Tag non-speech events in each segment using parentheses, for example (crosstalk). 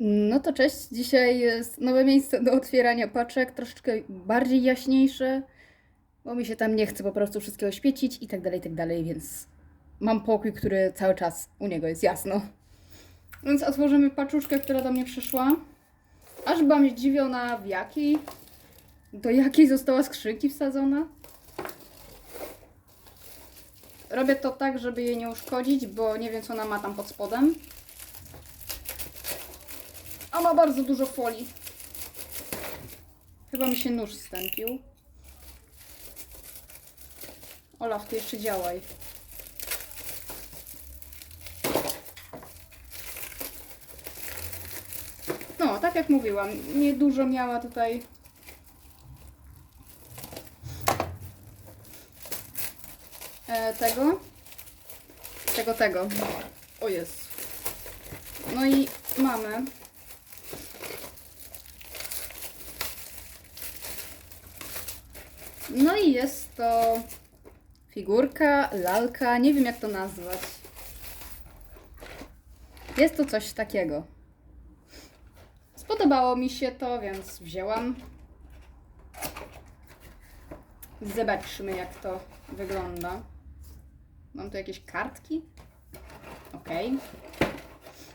No to cześć. Dzisiaj jest nowe miejsce do otwierania paczek, troszeczkę bardziej jaśniejsze, bo mi się tam nie chce po prostu wszystkiego świecić i tak dalej, i tak dalej, więc mam pokój, który cały czas u niego jest jasno. Więc otworzymy paczuszkę, która do mnie przyszła. Aż byłam zdziwiona w jakiej, do jakiej została skrzynki wsadzona. Robię to tak, żeby jej nie uszkodzić, bo nie wiem co ona ma tam pod spodem. A ma bardzo dużo folii. Chyba mi się nóż stępił. Olaf, ty jeszcze działaj. No, tak jak mówiłam, niedużo miała tutaj. E, tego. Tego, tego. O jest. No i mamy No i jest to figurka, lalka, nie wiem jak to nazwać. Jest to coś takiego. Spodobało mi się to, więc wzięłam. Zobaczmy jak to wygląda. Mam tu jakieś kartki? Okej.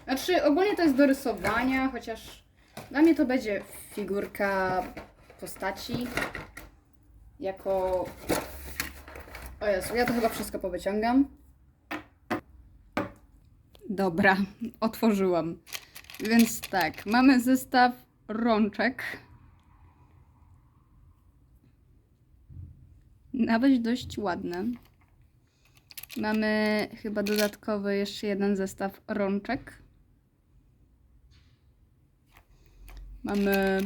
Znaczy ogólnie to jest do rysowania, chociaż dla mnie to będzie figurka postaci jako... O Jezu, ja to chyba wszystko powyciągam. Dobra, (laughs) otworzyłam. Więc tak, mamy zestaw rączek. Nawet dość ładne. Mamy chyba dodatkowy jeszcze jeden zestaw rączek. Mamy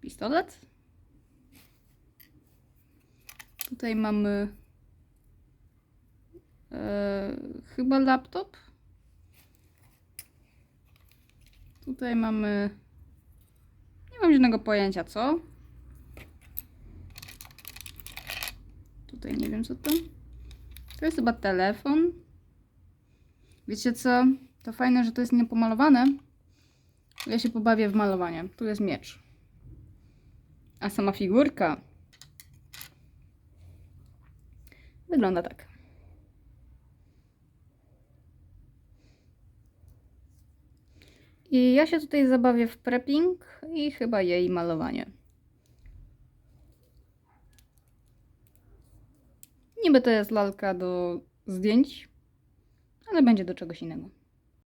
pistolet. Tutaj mamy e, chyba laptop. Tutaj mamy. Nie mam żadnego pojęcia co. Tutaj nie wiem co to. To jest chyba telefon. Wiecie co? To fajne, że to jest niepomalowane. Ja się pobawię w malowanie. Tu jest miecz. A sama figurka Wygląda tak. I ja się tutaj zabawię w prepping i chyba jej malowanie. Niby to jest lalka do zdjęć, ale będzie do czegoś innego.